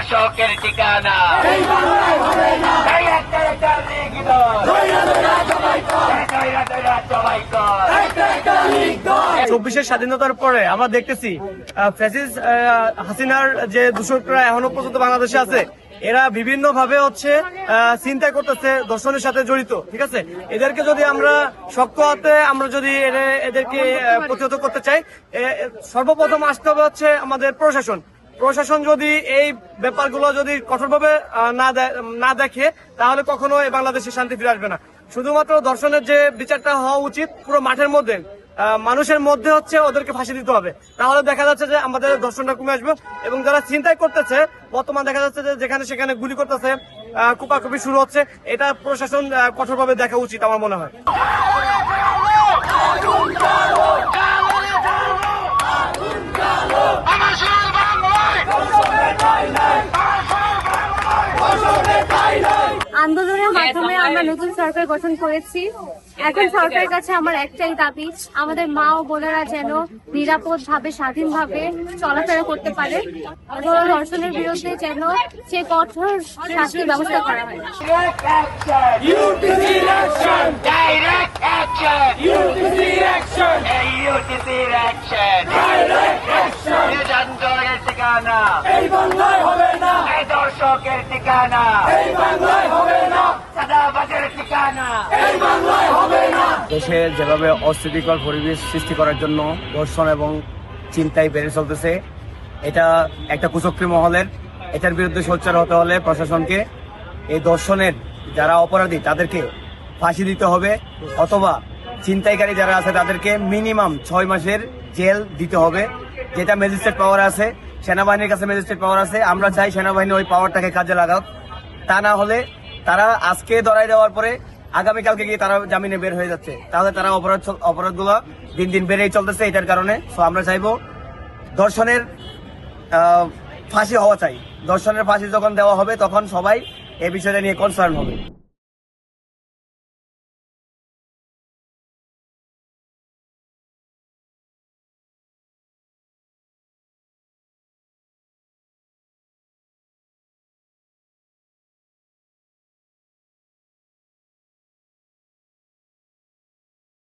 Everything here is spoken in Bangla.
দর্শকের ঠিকানা। চব্বিশের স্বাধীনতার পরে আমরা দেখতেছি ফ্যাসিস হাসিনার যে দূষকরা এখনও পর্যন্ত বাংলাদেশে আছে, এরা বিভিন্ন ভাবে হচ্ছে চিন্তা করতেছে, দর্শনের সাথে জড়িত, ঠিক আছে এদেরকে যদি আমরা শক্ত হাতে, আমরা যদি এদেরকে প্রতিহত করতে চাই সর্বপ্রথম আসতে হবে হচ্ছে আমাদের প্রশাসন প্রশাসন যদি এই ব্যাপারগুলো যদি কঠোরভাবে না দেখে, তাহলে কখনো এই বাংলাদেশে শান্তি ফিরে আসবে না। শুধুমাত্র দর্শনের যে বিচারটা হওয়া উচিত, পুরো মাঠের মধ্যে মানুষের মধ্যে হচ্ছে ওদেরকে ফাঁসি দিতে হবে। তাহলে দেখা যাচ্ছে যে আমাদের দর্শনটা কমে আসবে এবং যারা চিন্তাই করতেছে, বর্তমান দেখা যাচ্ছে যে যেখানে সেখানে গুলি করতেছে কুপাকুপি শুরু হচ্ছে, এটা প্রশাসন কঠোরভাবে দেখা উচিত আমার মনে হয়। আন্দোলনের মাধ্যমে আমরা নতুন সরকার গঠন করেছি। এখন সরকারের কাছে আমার একটাই দাবি আমাদের মা ও বোনেরা যেন নিরাপদ ভাবে স্বাধীনভাবে চলাফেরা করতে পারে। ধর্ষণের বিরুদ্ধে যেন সে কঠোর শাস্তির ব্যবস্থা করা হয়। Direct action. UTC action. Direct action. UTC action. এই UTC action. Direct action. নির্যাতনের ঠিকানা? এই বাংলায় হবে না। এই দর্শকের ঠিকানা। এই বাংলায় হবে না। সাদাবাজের ঠিকানা। এই বাংলায় হবে না। দেশে যেভাবে অস্থিতিকর পরিবেশ সৃষ্টি করার জন্য দর্শন এবং চিন্তাই বেড়ে চলতেছে এটা একটা কুচক্রি মহলের এটার বিরুদ্ধে সোচ্চার হতে হলে প্রশাসনকে এই দর্শনের যারা অপরাধী তাদেরকে ফাঁসি দিতে হবে অথবা চিন্তাইকারী যারা আছে তাদেরকে মিনিমাম ছয় মাসের জেল দিতে হবে। যেটা ম্যাজিস্ট্রেট পাওয়ার আছে সেনাবাহিনীর কাছে ম্যাজিস্ট্রেট পাওয়ার আছে। আমরা চাই সেনাবাহিনী ওই পাওয়ারটাকে কাজে লাগাক। তা না হলে তারা আজকে ধরাই দেওয়ার পরে আগামীকালকে গিয়ে তারা জামিনে বের হয়ে যাচ্ছে। তাহলে তারা অপরাধ অপরাধগুলো দিন দিন বেড়েই চলতেছে এটার কারণে। সো আমরা চাইব দর্শনের ফাঁসি হওয়া চাই। দর্শনের ফাঁসি যখন দেওয়া হবে, তখন সবাই এই বিষয়টা নিয়ে কনসার্ন হবে।